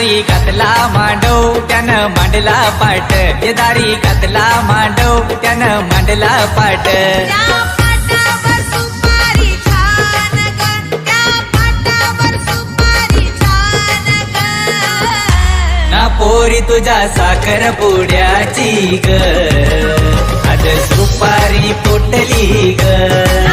दारी घातला मांडव त्यान मांडला पाट दारी घातला मांडव त्यान मांडला पाट ना पोरी तुझ्या साखर पुड्याची ग. आज सुपारी फुटली ग.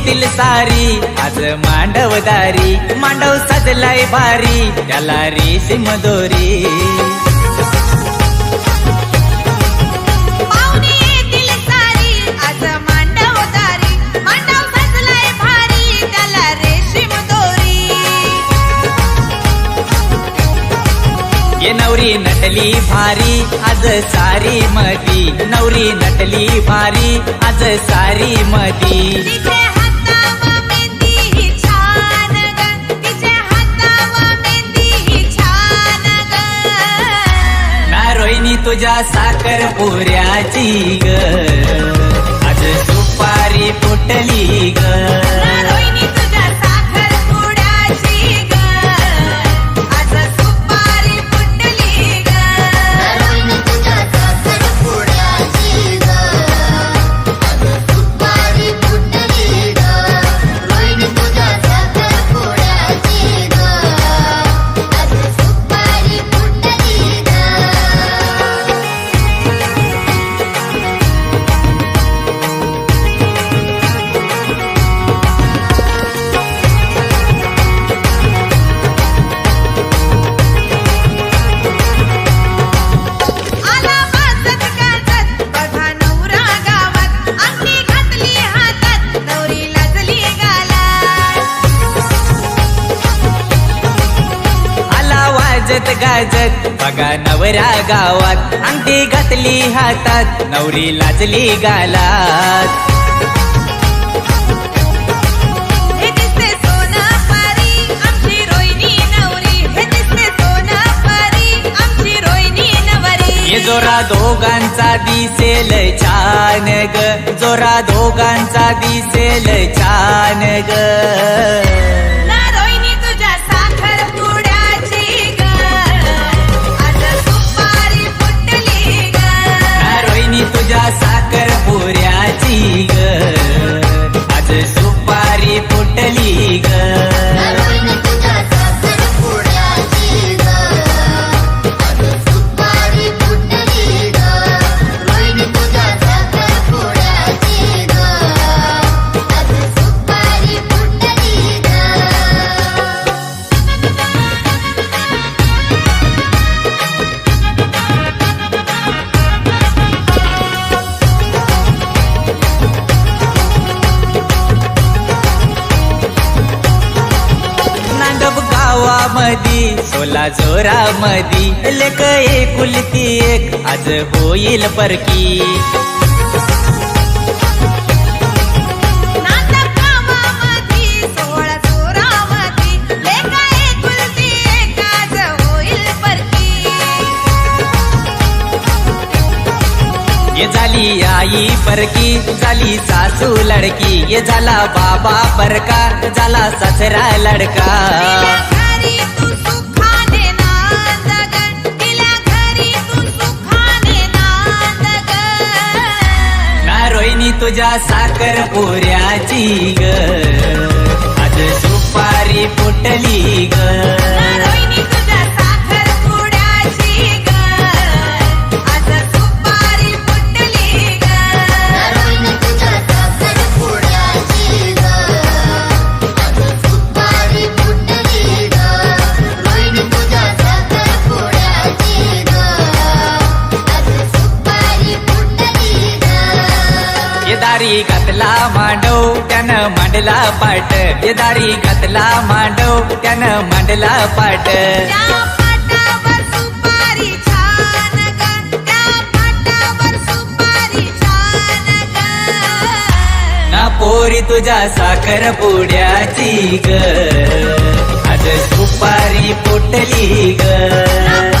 येतील सारी. आज मांडवदारी मांडव सजलाय भारी. त्याला रेशीम दोरी. ये नवरी नटली भारी आज सारी मती नवरी नटली भारी आज सारी मती तुझ्या साखर पुऱ्याची ग. आज सुपारी फुटली ग. गाजत गाजत बघा नवरा गावात अंगठी घातली हातात नवरी लाजली गालात. जोरा दोघांचा दिसेल छान ग जोरा दोघांचा दिसेल छान ग. जोरामधी लेक एकुलती एक. आज होईल परकी. ये झाली आई परकी झाली सासू लडकी. ये झाला बाबा परका झाला ससरा लडका. तुझ्या साखर पोऱ्याची ग. आज सुपारी पुटली ग. येदारी घातला मांडव त्यानं मांडला पाट. येदारी घातला मांडव त्यानं मांडला पाट. ना पोरी तुझ्या साखर पुड्याची ग. आज सुपारी फुटली ग.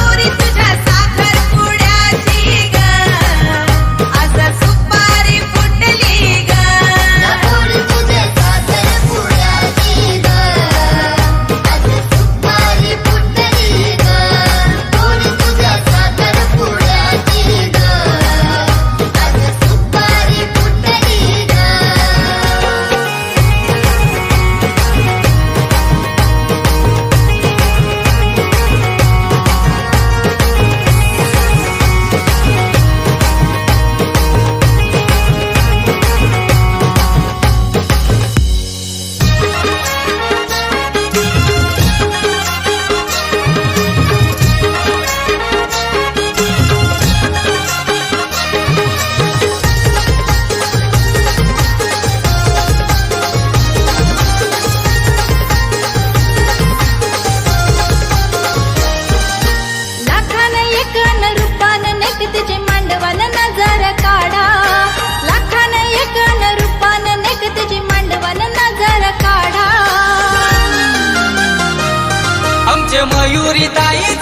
मयुरी ताई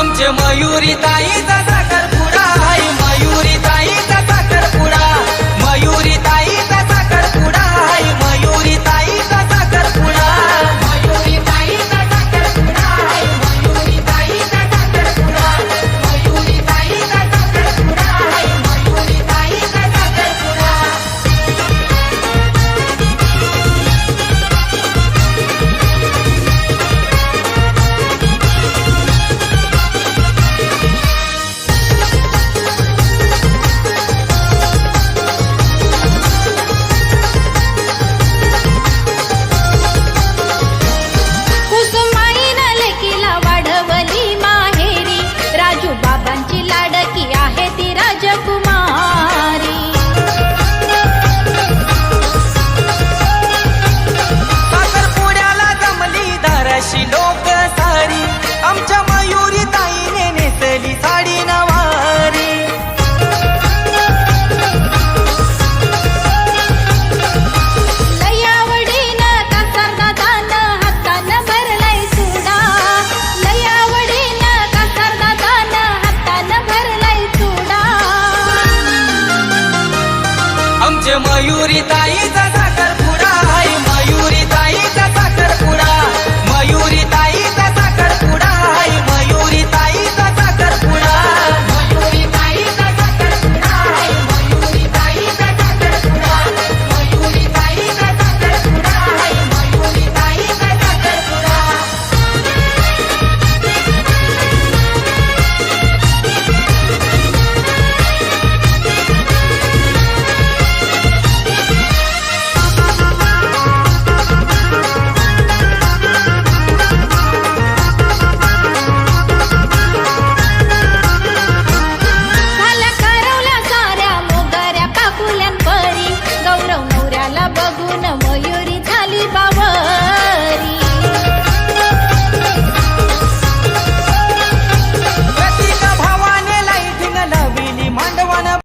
आमचे मयुरी ताईचा आमचे मयुरी ताईचा